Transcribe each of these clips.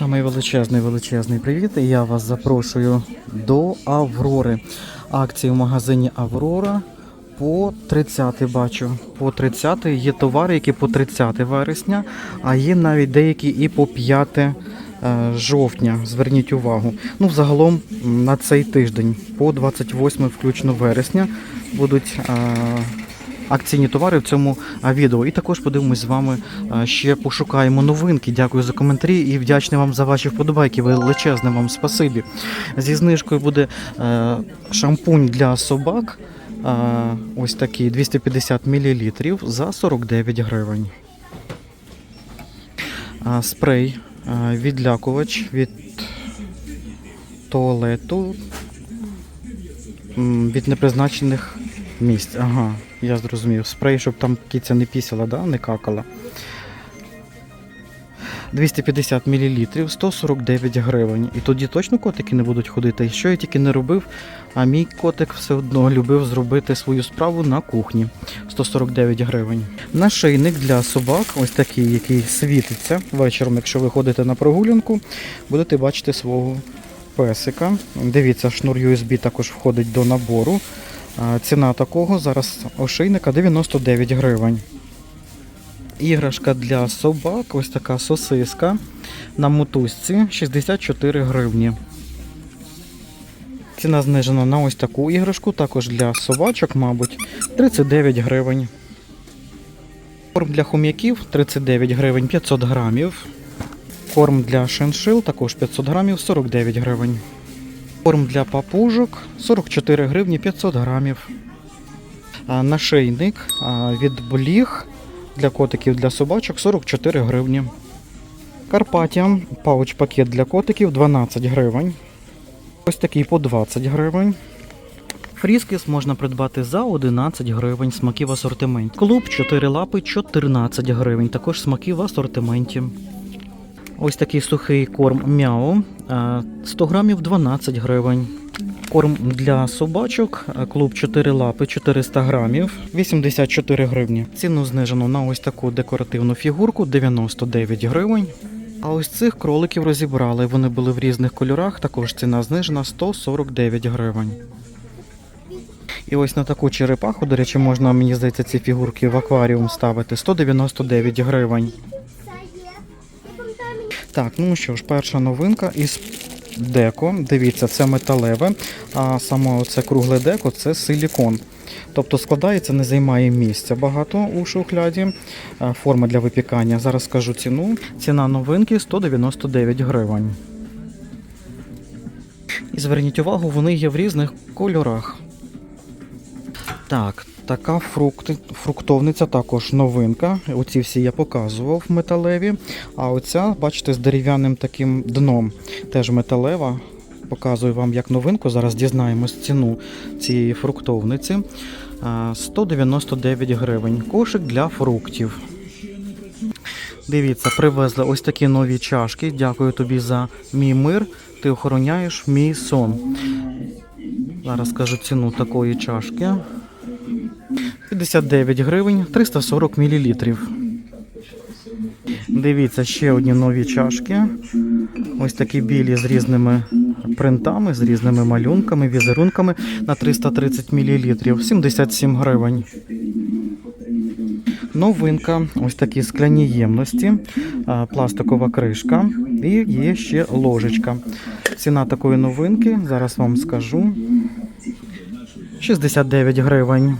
Самий величезний величезний привіт. Я вас запрошую до Аврори. Акції в магазині Аврора по 30 бачу. По 30 є товари, які по 30 вересня, а є навіть деякі і по 5 е, жовтня. Зверніть увагу. Ну, взагалом на цей тиждень, по 28 включно вересня, будуть. Акційні товари в цьому відео. І також подивимось з вами ще пошукаємо новинки. Дякую за коментарі і вдячний вам за ваші вподобайки. Величезне вам спасибі. Зі знижкою буде шампунь для собак. ось такий 250 мл за 49 гривень. Спрей відлякувач від туалету від непризначених місць. Ага, я зрозумів. Спрей, щоб там киця не пісяла, да? не какала. 250 мл, 149 гривень. І тоді точно котики не будуть ходити. І що я тільки не робив, а мій котик все одно любив зробити свою справу на кухні. 149 гривень. Нашийник для собак, ось такий, який світиться вечором, якщо ви ходите на прогулянку, будете бачити свого песика. Дивіться, шнур USB також входить до набору. Ціна такого зараз ошейника 99 гривень. Іграшка для собак, ось така сосиска на мотузці 64 гривні. Ціна знижена на ось таку іграшку, також для собачок, мабуть, 39 гривень. Корм для хом'яків 39 гривень 500 грамів. Корм для шиншил також 500 грамів 49 гривень. Корм для папужок 44 гривні 500 грамів. Нашийник від бліг для котиків для собачок 44 гривні. Карпатія пауч пакет для котиків 12 гривень. Ось такий по 20 гривень. Фріскіс можна придбати за 11 гривень. Смаки в асортименті. Клуб 4 лапи 14 гривень. Також смаки в асортименті. Ось такий сухий корм мяу. е, 100 грамів 12 гривень. Корм для собачок, е, клуб 4 лапи 400 грамів, 84 гривні. Ціну знижено на ось таку декоративну фігурку 99 гривень. А ось цих кроликів розібрали. Вони були в різних кольорах. Також ціна знижена 149 гривень. І ось на таку черепаху, до речі, можна, мені здається, ці фігурки в акваріум ставити 199 гривень. Так, ну що ж, перша новинка із деко. Дивіться, це металеве, а саме це кругле деко це силікон. Тобто складається, не займає місця багато у шухляді. Е, Форма для випікання. Зараз скажу ціну. Ціна новинки 199 гривень. І зверніть увагу, вони є в різних кольорах. Так, така фрукти, фруктовниця також новинка. Оці всі я показував металеві. А оця, бачите, з дерев'яним таким дном. Теж металева. Показую вам як новинку. Зараз дізнаємось ціну цієї фруктовниці. 199 гривень. Кошик для фруктів. Дивіться, привезли ось такі нові чашки. Дякую тобі за мій мир. Ти охороняєш мій сон. Зараз скажу ціну такої чашки. 59 гривень 340 мл. Дивіться, ще одні нові чашки. Ось такі білі з різними принтами, з різними малюнками, візерунками на 330 мл. 77 гривень. Новинка, ось такі скляні ємності, пластикова кришка і є ще ложечка. Ціна такої новинки, зараз вам скажу. 69 гривень.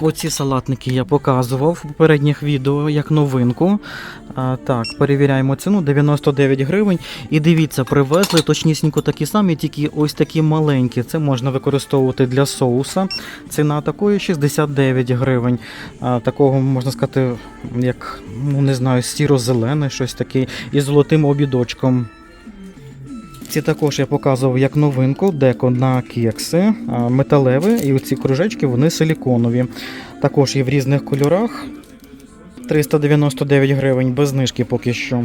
Оці салатники я показував в попередніх відео як новинку. А, так, перевіряємо ціну 99 гривень. І дивіться, привезли точнісінько такі самі, тільки ось такі маленькі. Це можна використовувати для соуса. Ціна такої 69 гривень. А, такого можна сказати, як ну не знаю, сіро-зелене, щось таке, із золотим обідочком. Ці також я показував як новинку, деко на кекси, а, металеві, і оці кружечки вони силіконові. Також є в різних кольорах. 399 гривень без знижки поки що.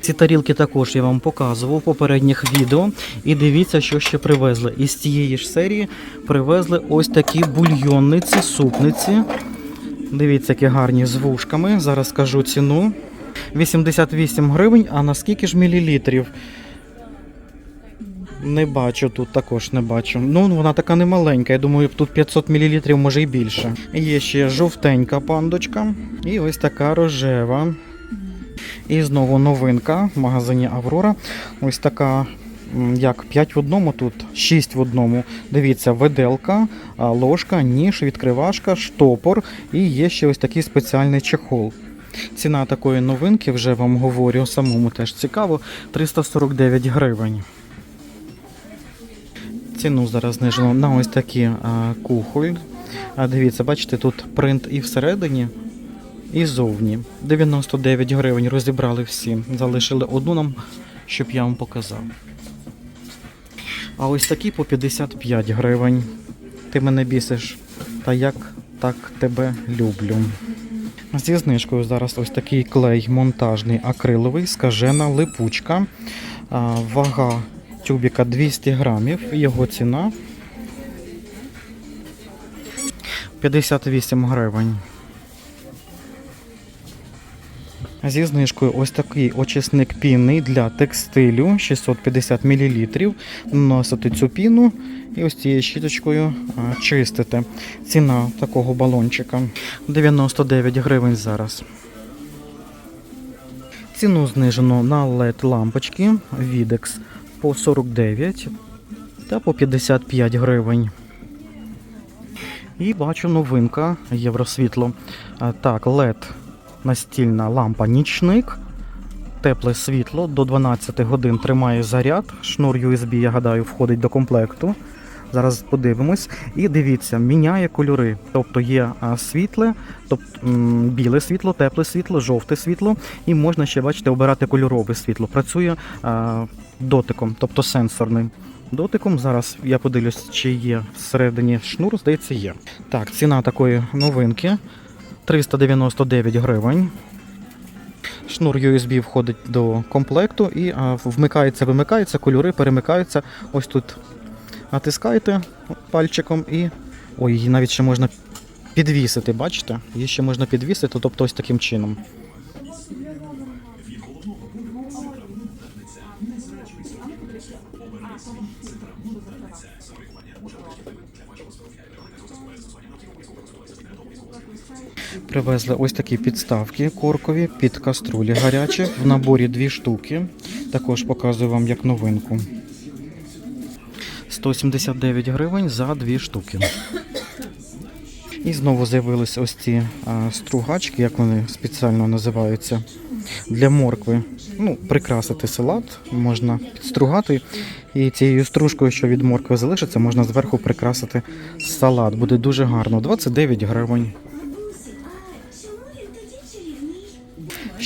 Ці тарілки також я вам показував в попередніх відео. І дивіться, що ще привезли. Із цієї ж серії привезли ось такі бульйонниці, супниці. Дивіться, які гарні з вушками. Зараз скажу ціну. 88 гривень, а на скільки ж мілілітрів? Не бачу тут, також не бачу. Ну, вона така не маленька, я думаю, тут 500 мл, може і більше. Є ще жовтенька пандочка. І ось така рожева. І знову новинка в магазині Аврора. Ось така, як 5 в одному тут, 6 в одному. Дивіться, виделка, а, ложка, ніж, відкривашка, штопор і є ще ось такий спеціальний чехол. Ціна такої новинки, вже вам говорю, самому теж цікаво, 349 гривень. Ціну зараз знижено на ось такі а, кухоль. А, дивіться, бачите, тут принт і всередині, і зовні. 99 гривень розібрали всі. Залишили одну нам, щоб я вам показав. А ось такі по 55 гривень. Ти мене бісиш. Та як так тебе люблю. Зі знижкою зараз ось такий клей монтажний акриловий, скажена липучка. Вага тюбіка 200 грамів. Його ціна 58 гривень. Зі знижкою ось такий очисник піни для текстилю 650 мл. Наносити цю піну і ось цією щіточкою чистити. Ціна такого балончика 99 гривень зараз. Ціну знижено на LED лампочки Videx по 49 та по 55 гривень. І бачу новинка Євросвітло. Так, LED настільна лампа нічник. Тепле світло до 12 годин тримає заряд. Шнур USB, я гадаю, входить до комплекту. Зараз подивимось. І дивіться, міняє кольори. Тобто є світле, тобто біле світло, тепле світло, жовте світло. І можна ще, бачите, обирати кольорове світло. Працює а, дотиком, тобто сенсорним. Дотиком зараз я подивлюсь, чи є всередині шнур, здається, є. Так, ціна такої новинки 399 гривень. Шнур USB входить до комплекту і вмикається, вимикається, кольори перемикаються. Ось тут натискаєте пальчиком і. Ой, її навіть ще можна підвісити, бачите? Її ще можна підвісити, тобто ось таким чином. Привезли ось такі підставки коркові під каструлі гарячі. В наборі дві штуки. Також показую вам як новинку. 179 гривень за дві штуки. І знову з'явилися ось ці стругачки, як вони спеціально називаються, для моркви. Ну, прикрасити салат можна підстругати. І цією стружкою, що від моркви залишиться, можна зверху прикрасити салат. Буде дуже гарно. 29 гривень.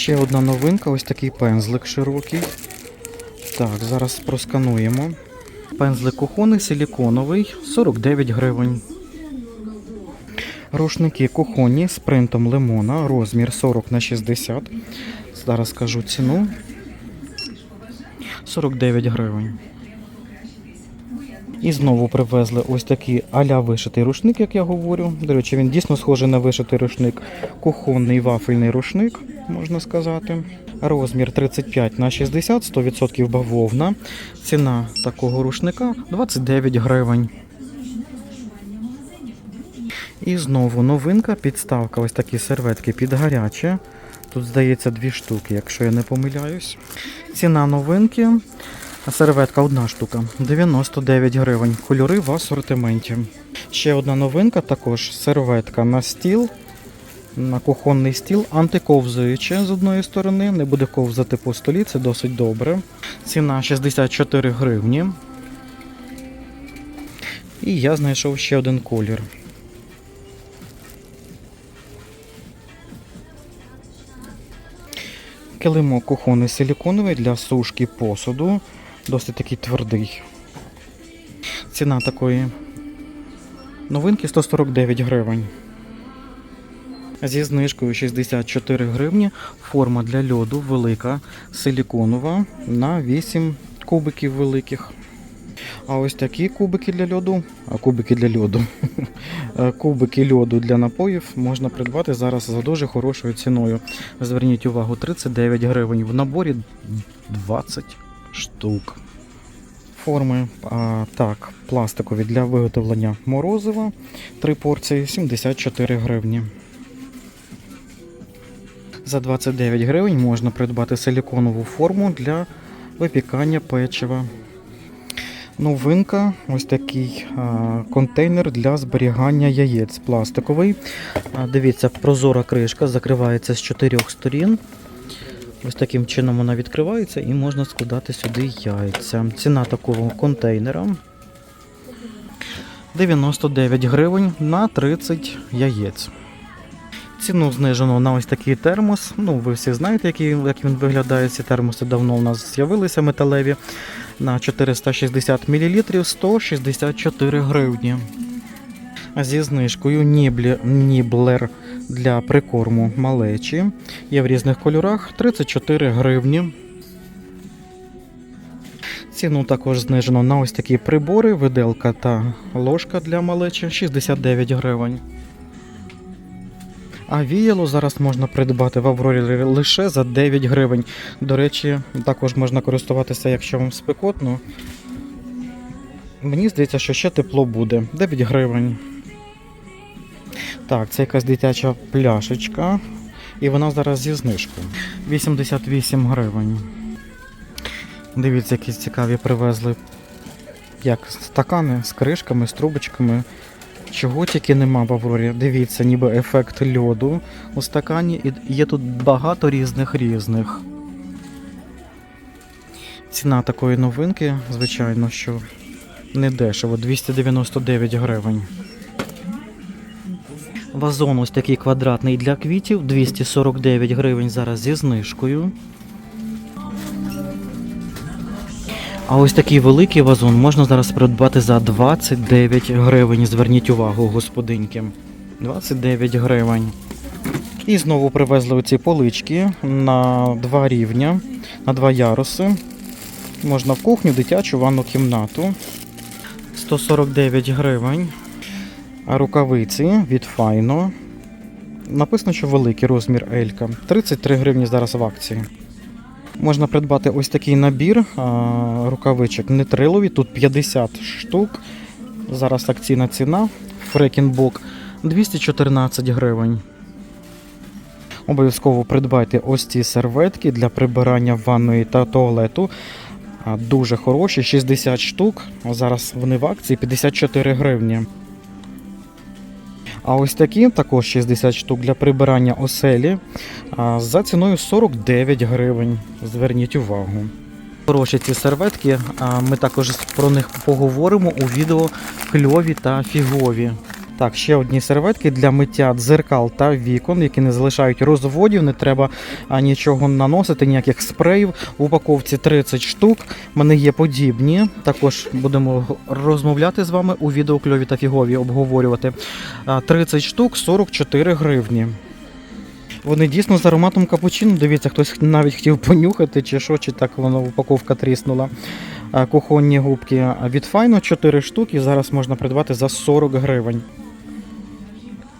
Ще одна новинка, ось такий пензлик широкий. Так, зараз проскануємо. Пензлик кухонний силіконовий 49 гривень. Рушники кухонні з принтом лимона, розмір 40 на 60. Зараз скажу ціну. 49 гривень. І знову привезли ось такий аля вишитий рушник, як я говорю. До речі, він дійсно схожий на вишитий рушник. Кухонний вафельний рушник, можна сказати. Розмір 35 на 60, 100% бавовна. Ціна такого рушника 29 гривень. І знову новинка, підставка, ось такі серветки під гаряче. Тут, здається, дві штуки, якщо я не помиляюсь. Ціна новинки. Серветка одна штука 99 гривень. Кольори в асортименті. Ще одна новинка, також серветка на стіл, на кухонний стіл, антиковзуюча з одної сторони, не буде ковзати по столі, це досить добре. Ціна 64 гривні. І я знайшов ще один колір. Килимок кухонний силіконовий для сушки посуду. Досить такий твердий. Ціна такої новинки 149 гривень. Зі знижкою 64 гривні. Форма для льоду велика, силіконова на 8 кубиків великих. А ось такі кубики для льоду, а кубики для льоду. Кубики льоду для напоїв можна придбати зараз за дуже хорошою ціною. Зверніть увагу, 39 гривень. В наборі 20 штук. Форми а, так, пластикові для виготовлення морозива. Три порції 74 гривні. За 29 гривень можна придбати силіконову форму для випікання печива. Новинка, ось такий а, контейнер для зберігання яєць пластиковий. А, дивіться, прозора кришка закривається з чотирьох сторін. Ось таким чином вона відкривається і можна складати сюди яйця. Ціна такого контейнера 99 гривень на 30 яєць. Ціну знижено на ось такий термос. Ну, ви всі знаєте, як він виглядає. Ці термоси давно у нас з'явилися металеві. На 460 мл 164 гривні. Зі знижкою Ніблер для прикорму малечі. Є в різних кольорах 34 гривні. Ціну також знижено на ось такі прибори, виделка та ложка для малечі 69 гривень. А віяло зараз можна придбати в Аврорі лише за 9 гривень. До речі, також можна користуватися, якщо вам спекотно. Мені здається, що ще тепло буде. 9 гривень. Так, це якась дитяча пляшечка. І вона зараз зі знижкою. 88 гривень. Дивіться, які цікаві привезли. Як стакани з кришками, з трубочками. Чого тільки нема в Аврорі. Дивіться, ніби ефект льоду у стакані. І є тут багато різних різних. Ціна такої новинки, звичайно, що не дешево, 299 гривень. Вазон ось такий квадратний для квітів, 249 гривень зараз зі знижкою. А ось такий великий вазон можна зараз придбати за 29 гривень. Зверніть увагу, господинки. 29 гривень. І знову привезли оці полички на два рівня, на два яруси. Можна в кухню, дитячу ванну кімнату. 149 гривень. Рукавиці від Файно. Написано, що великий розмір Елька. 33 гривні зараз в акції. Можна придбати ось такий набір рукавичок нетрилові. Тут 50 штук. Зараз акційна ціна. Фрекінбок 214 гривень. Обов'язково придбайте ось ці серветки для прибирання ванної та туалету. Дуже хороші, 60 штук. Зараз вони в акції 54 гривні. А ось такі також 60 штук для прибирання оселі за ціною 49 гривень. Зверніть увагу. Хороші ці серветки, ми також про них поговоримо у відео кльові та фігові. Так, ще одні серветки для миття дзеркал та вікон, які не залишають розводів, не треба нічого наносити, ніяких спреїв. В упаковці 30 штук. У мене є подібні. Також будемо розмовляти з вами у відео кльові та фігові, обговорювати. 30 штук 44 гривні. Вони дійсно з ароматом капучино. Дивіться, хтось навіть хотів понюхати, чи що, чи так воно упаковка тріснула. Кухонні губки від Файно 4 штуки. Зараз можна придбати за 40 гривень.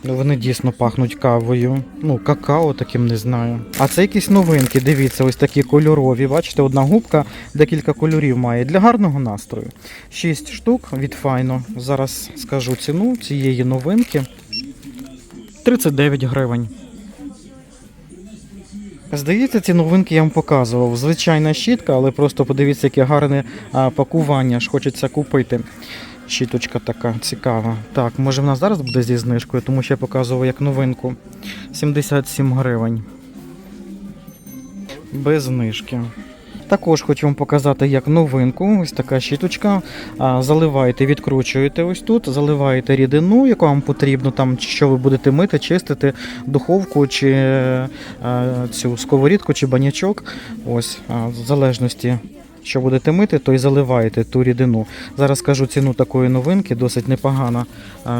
Ну, Вони дійсно пахнуть кавою. Ну, какао таким не знаю. А це якісь новинки. Дивіться, ось такі кольорові. Бачите, одна губка декілька кольорів має для гарного настрою. 6 штук від Файно. Зараз скажу ціну цієї новинки. 39 гривень. Здається, ці новинки я вам показував. Звичайна щітка, але просто подивіться, яке гарне пакування ж хочеться купити. Щіточка така цікава. Так, може в нас зараз буде зі знижкою, тому що я показував як новинку. 77 гривень. Без знижки. Також хочу вам показати як новинку. Ось така щіточка. Заливаєте, відкручуєте ось тут, заливаєте рідину, яку вам потрібно, там що ви будете мити, чистити, духовку чи е, цю сковорідку чи банячок. Ось, в залежності. Що будете мити, то й заливаєте ту рідину. Зараз скажу ціну такої новинки, досить непогана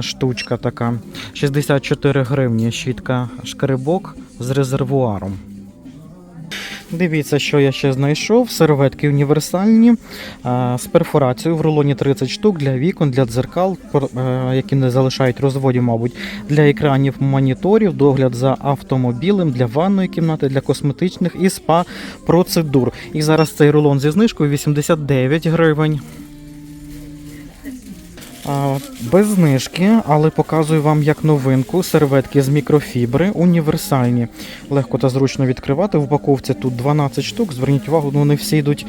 штучка така. 64 гривні щітка шкребок з резервуаром. Дивіться, що я ще знайшов. Серветки універсальні а, з перфорацією в рулоні 30 штук для вікон, для дзеркал, е, які не залишають розводів, мабуть, для екранів моніторів, догляд за автомобілем, для ванної кімнати, для косметичних і спа процедур. І зараз цей рулон зі знижкою 89 гривень. Без знижки, але показую вам як новинку серветки з мікрофібри, універсальні. Легко та зручно відкривати. В упаковці тут 12 штук. Зверніть увагу, ну, вони всі йдуть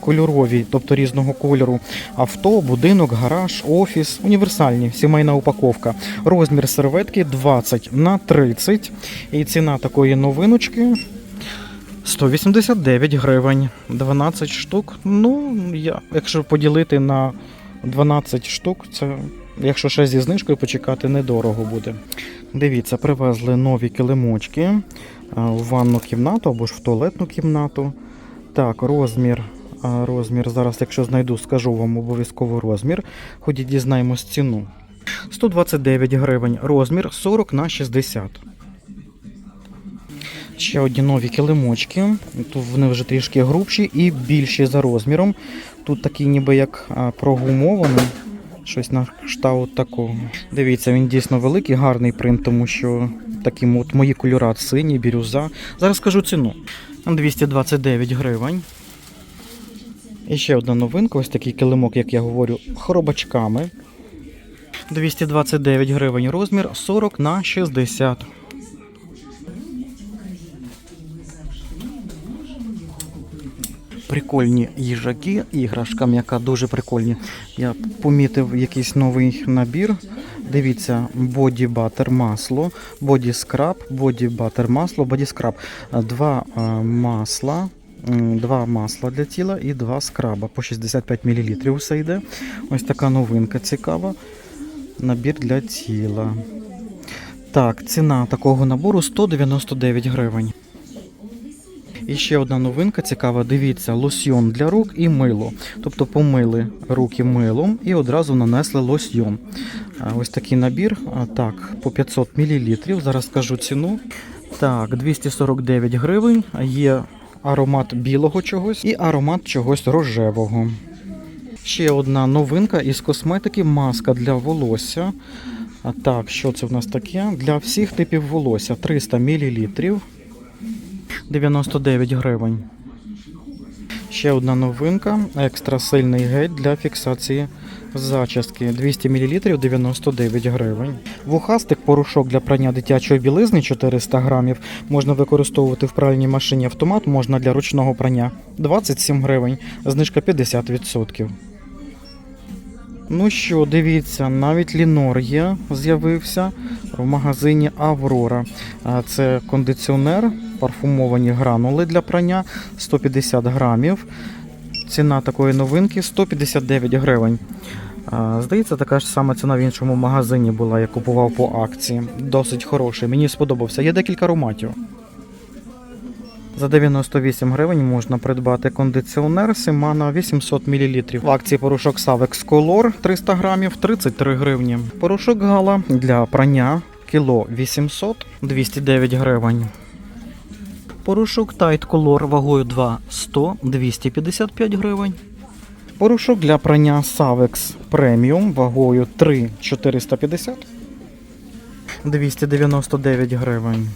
кольорові, тобто різного кольору. Авто, будинок, гараж, офіс. Універсальні, сімейна упаковка. Розмір серветки 20 на 30. І ціна такої новиночки 189 гривень. 12 штук. Ну, я, якщо поділити на 12 штук, це, якщо ще зі знижкою почекати, недорого буде. Дивіться, привезли нові килимочки в ванну кімнату або ж в туалетну кімнату. Так, розмір. Розмір зараз, якщо знайду, скажу вам обов'язково розмір. Ходіть, дізнаємось ціну. 129 гривень. Розмір 40 на 60. Ще одні нові килимочки. Тут вони вже трішки грубші і більші за розміром. Тут такий ніби як прогумований. Щось на кшталт такого. Дивіться, він дійсно великий, гарний принт, тому що таким от мої кольора синій, бірюза. Зараз скажу ціну. 229 гривень. І ще одна новинка, ось такий килимок, як я говорю, хробачками. 229 гривень розмір 40 на 60. Прикольні їжаки, іграшка м'яка, дуже прикольні. Я помітив якийсь новий набір. Дивіться, боді батер масло, боді скраб, боді батер масло, боді скраб. Два е, масла, два масла для тіла і два скраба по 65 мл. Все йде. Ось така новинка цікава. Набір для тіла. Так, ціна такого набору 199 гривень. І ще одна новинка цікава. Дивіться, лосьйон для рук і мило. Тобто помили руки милом і одразу нанесли лосьйон. Ось такий набір. Так, по 500 мл. Зараз скажу ціну. Так, 249 гривень. Є аромат білого чогось і аромат чогось рожевого. Ще одна новинка із косметики маска для волосся. Так, що це в нас таке? Для всіх типів волосся 300 мл. 99 гривень. Ще одна новинка. Екстра сильний гель для фіксації зачіски. 200 мл 99 гривень. Вухастик порошок для прання дитячої білизни 400 грамів. Можна використовувати в пральній машині автомат, можна для ручного прання 27 гривень. Знижка 50%. Ну що, дивіться, навіть Лінор є, з'явився в магазині Аврора. Це кондиціонер, парфумовані гранули для прання 150 грамів. Ціна такої новинки 159 гривень. Здається, така ж сама ціна в іншому магазині була, я купував по акції. Досить хороший. Мені сподобався. Є декілька ароматів. За 98 гривень можна придбати кондиціонер Симана 800 мл. В акції порошок Savex Color 300 грамів 33 гривні. Порошок Гала для прання кіло 800 209 гривень. Порошок Tide Color вагою 2 100 255 гривень. Порошок для прання Savex Premium вагою 3 450 299 гривень.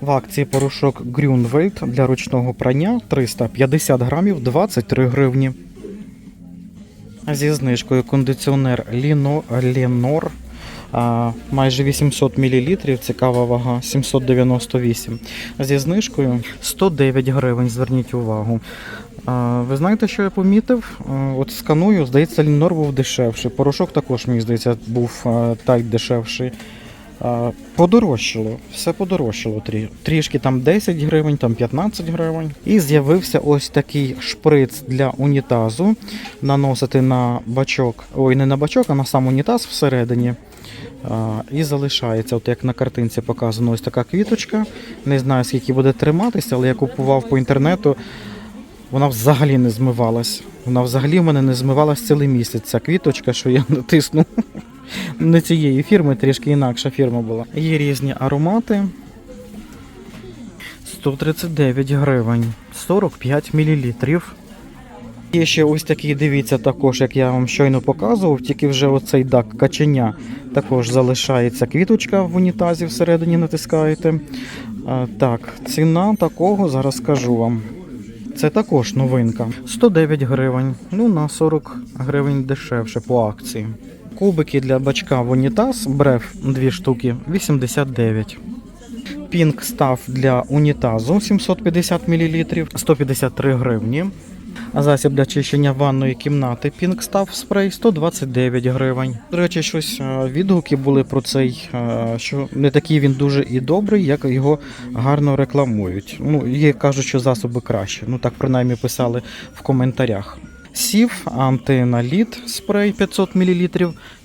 В акції порошок Grünwald для ручного прання 350 грамів 23 гривні. Зі знижкою кондиціонер Lino, Lenor майже 800 мл, цікава вага 798. Зі знижкою 109 гривень, зверніть увагу. Ви знаєте, що я помітив? От сканую, здається, Лінор був дешевший. Порошок також, мені здається, був так дешевший. Подорожчало, все подорожчало. Трішки там 10 гривень, там 15 гривень. І з'явився ось такий шприц для унітазу. Наносити на бачок, ой, не на бачок, а на сам унітаз всередині. І залишається, от як на картинці показано, ось така квіточка. Не знаю, скільки буде триматися, але я купував по інтернету. Вона взагалі не змивалась. Вона взагалі в мене не змивалась цілий місяць. Ця квіточка, що я натиснув. Не цієї фірми, трішки інакша фірма була. Є різні аромати. 139 гривень, 45 мл. Є ще ось такий, дивіться, також, як я вам щойно показував, тільки вже оцей дак каченя також залишається квіточка в унітазі всередині натискаєте. Так, ціна такого зараз скажу вам. Це також новинка. 109 гривень, ну на 40 гривень дешевше по акції. Кубики для бачка в унітаз, бреф 2 штуки 89. Пінк став для унітазу 750 мл 153 гривні. Засіб для чищення ванної кімнати Pink став спрей 129 гривень. До речі, щось е, відгуки були про цей, е, що не такий він дуже і добрий, як його гарно рекламують. Ну, є кажуть, що засоби краще. Ну так принаймні писали в коментарях. Сів антиналіт спрей 500 мл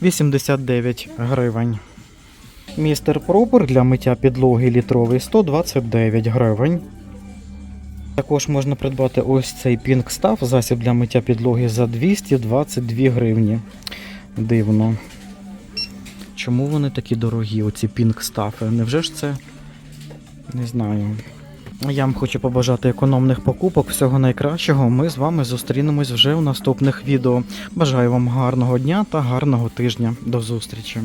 89 гривень. Містер Пропер для миття підлоги літровий 129 гривень. Також можна придбати ось цей Pink Stuff, засіб для миття підлоги за 222 гривні. Дивно. Чому вони такі дорогі, оці Pink Stuff? Невже ж це? Не знаю. Я вам хочу побажати економних покупок, всього найкращого. Ми з вами зустрінемось вже у наступних відео. Бажаю вам гарного дня та гарного тижня. До зустрічі!